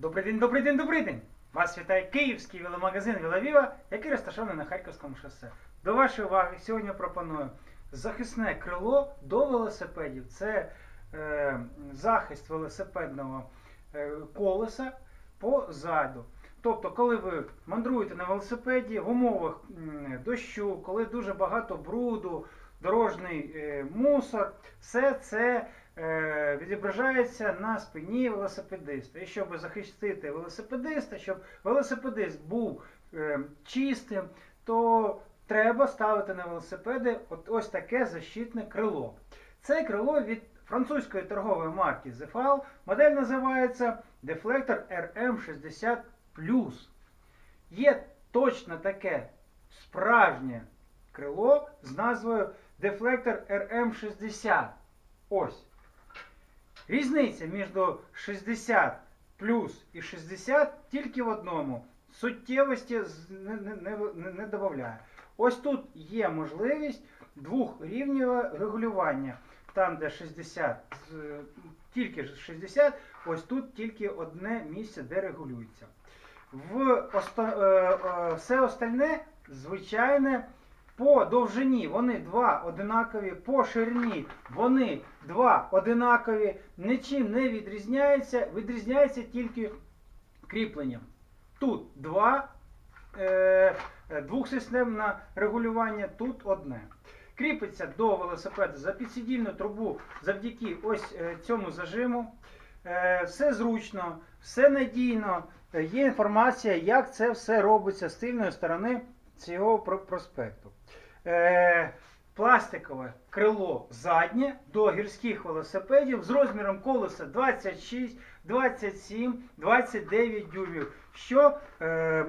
Добрий день, добрий день, добрий день! Вас вітає київський веломагазин Вілавіва, який розташований на Харківському шосе. До вашої уваги сьогодні пропоную захисне крило до велосипедів. Це е, захист велосипедного е, колеса позаду. Тобто, коли ви мандруєте на велосипеді в умовах дощу, коли дуже багато бруду, дорожній е, мусор, все це е, відображається на спині велосипедиста. І щоб захистити велосипедиста, щоб велосипедист був е, чистим, то треба ставити на велосипеди от ось таке защитне крило. Це крило від французької торгової марки Zefal. Модель називається Deflector RM60 Є точно таке справжнє крило з назвою Deflector RM60. Ось. Різниця між 60 плюс і 60 тільки в одному. Суттєвості не, не, не, не, додає. Ось тут є можливість двохрівневого регулювання. Там, де 60, тільки 60, ось тут тільки одне місце, де регулюється. В оста- е, е, все остальне звичайне по довжині вони два одинакові, по ширині вони два одинакові, нічим не відрізняються, відрізняється тільки кріпленням. Тут два е, е, двохсистемне регулювання, тут одне. Кріпиться до велосипеда за підсидільну трубу завдяки ось е, цьому зажиму. Е, все зручно, все надійно. Е, Є інформація, як це все робиться з тильної сторони цього проспекту. Е, пластикове крило заднє до гірських велосипедів з розміром колеса 26, 27, 29 дюймів. Що е,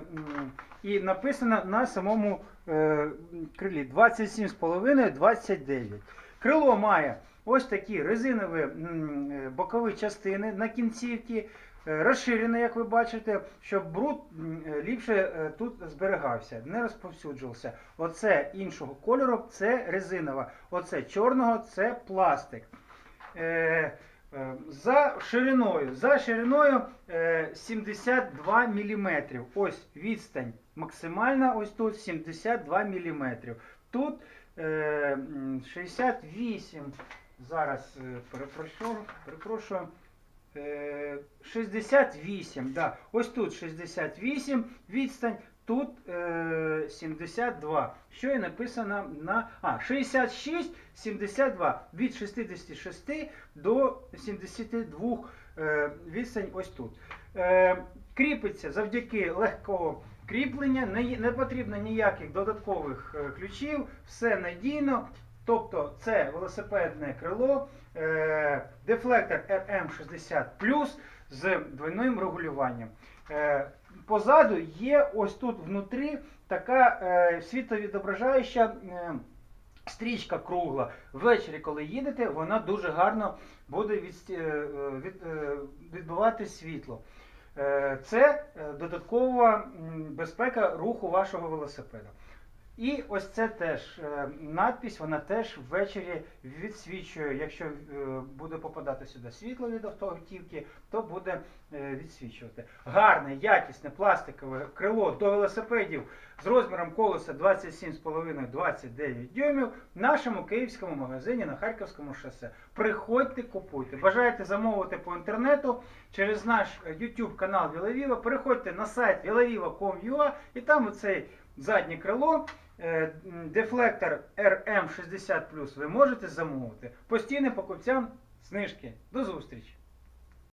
і написано на самому е, крилі 27,5, 29. Крило має ось такі резинові е, бокові частини на кінцівці, е, розширене, як ви бачите, щоб бруд е, ліпше е, тут зберігався, не розповсюджувався. Оце іншого кольору це резинова, оце чорного це пластик. За шириною, за шириною е, 72 мм. Ось відстань максимальна, ось тут 72 мм. Тут е, 68. Зараз перепрошую, перепрошую. Е, 68, да. Ось тут 68 відстань, тут е, 72. Що і написано на. А, 66, 72. Від 66 до 72 е, відстань ось тут. Е, кріпиться завдяки легкого кріплення, не, потрібно ніяких додаткових е, ключів, все надійно. Тобто це велосипедне крило, е, дефлектор RM60 з двойним регулюванням. Е, позаду є ось тут внутрі така е, світовідображаюча е, стрічка кругла. Ввечері, коли їдете, вона дуже гарно буде е, від, е, відбивати світло. Е, Це е, додаткова безпека руху вашого велосипеда. І ось це теж е, надпись, вона теж ввечері відсвічує. Якщо е, буде попадати сюди світло від автівки, то буде е, відсвічувати. Гарне, якісне пластикове крило до велосипедів з розміром колеса 27,5-29 дюймів в нашому київському магазині на Харківському шосе. Приходьте, купуйте. Бажаєте замовити по інтернету через наш YouTube канал Вілавіва. Переходьте на сайт vilaviva.com.ua і там оцей заднє крило. Е, Дефлектор RM60 ви можете замовити. Постійним покупцям знижки. До зустрічі!